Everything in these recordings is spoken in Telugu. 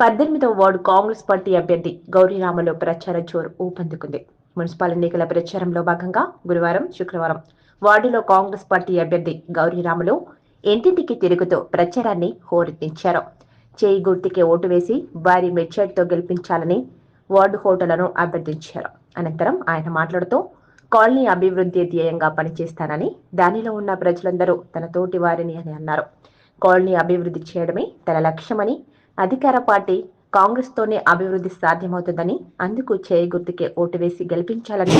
పద్దెనిమిదవ వార్డు కాంగ్రెస్ పార్టీ అభ్యర్థి గౌరీరామలో ప్రచార జోరు ఊపందుకుంది. మున్సిపల్ ఎన్నికల ప్రచారంలో భాగంగా గురువారం శుక్రవారం వార్డులో కాంగ్రెస్ పార్టీ అభ్యర్థి గౌరీరాములు ఇంటింటికి తిరుగుతూ ప్రచారాన్ని హోరెత్తించారు. చేయి గుర్తుకే ఓటు వేసి భారీ మెచ్చర్తో గెలిపించాలని వార్డు హోటళ్ళను అభ్యర్థించారు. అనంతరం ఆయన మాట్లాడుతూ కాలనీ అభివృద్ధి ధ్యేయంగా పనిచేస్తానని దానిలో ఉన్న ప్రజలందరూ తన తోటి వారిని అని అన్నారు. కాలనీ అభివృద్ధి చేయడమే తన లక్ష్యమని అధికార పార్టీ కాంగ్రెస్ తోనే అభివృద్ధి సాధ్యమవుతుందని అందుకు చేయి గుర్తుకే ఓటు వేసి గెలిపించాలని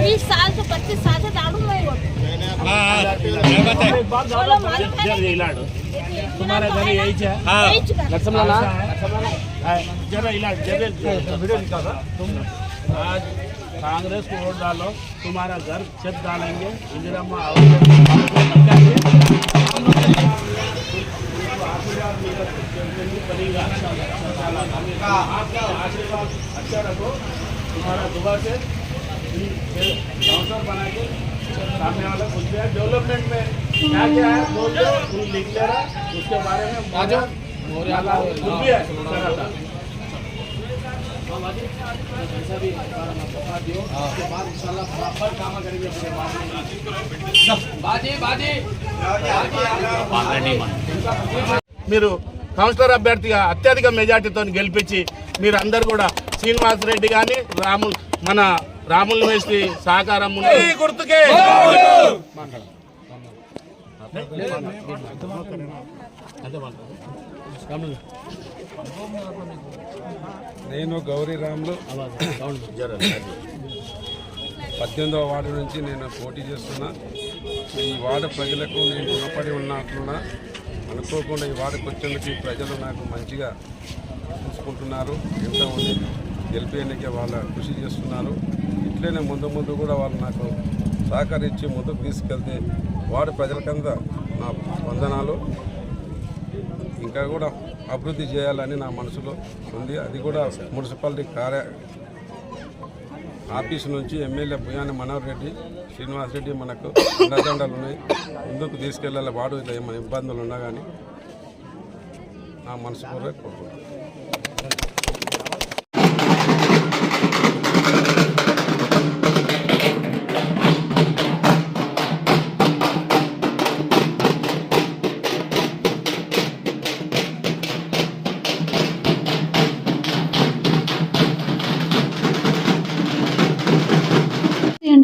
बीस साल से पच्चीस साल से दारू में ही होती बोलो मालूम है। ना? तुम्हारा घर यही है। यही चुका जरा इलाज जगह वीडियो निकालो तुम आज कांग्रेस को वोट डालो तुम्हारा घर छत डालेंगे। इंदिरा माँ आपका आशीर्वाद अच्छा रखो तुम्हारा दुआ से बना के सामने वाला कुछ भी डेवलपमेंट में क्या क्या है बोल दो तुम लिख ले रहा उसके बारे में आज कुछ भी है सारा था। మీరు కౌన్సిలర్ అభ్యర్థిగా అత్యధిక మెజార్టీతో గెలిపించి మీరు అందరు కూడా శ్రీనివాస్ రెడ్డి కానీ రాముల్ మన రాముల వేసి సహకారం ఉంది. ఈ గుర్తుకే నేను గౌరీరాములు పద్దెనిమిదవ వార్డు నుంచి నేను పోటీ చేస్తున్నా. ఈ వార్డు ప్రజలకు నేను రుణపడి ఉన్నట్లున్నా అనుకోకుండా ఈ వార్డుకు వచ్చేందుకు ఈ ప్రజలు నాకు మంచిగా చూసుకుంటున్నారు. ఎంతో మంది గెలిపేందుకే వాళ్ళ కృషి చేస్తున్నారు. ఇట్లనే ముందు ముందు కూడా వాళ్ళు నాకు సహకరించి ముందుకు తీసుకెళ్తే వాడు ప్రజల కింద నా వందనాలు ఇంకా కూడా అభివృద్ధి చేయాలని నా మనసులో ఉంది. అది కూడా మున్సిపాలిటీ కార్య ఆఫీస్ నుంచి ఎమ్మెల్యే భుయాని మనోహర్ రెడ్డి శ్రీనివాస్ రెడ్డి మనకు అండదండలు ఉన్నాయి. ముందుకు తీసుకెళ్ళాలి. వాడు ఇట్లా ఏమైనా ఇబ్బందులు ఉన్నా కానీ నా మనసుపూర్వక కోరుకుంటున్నాను.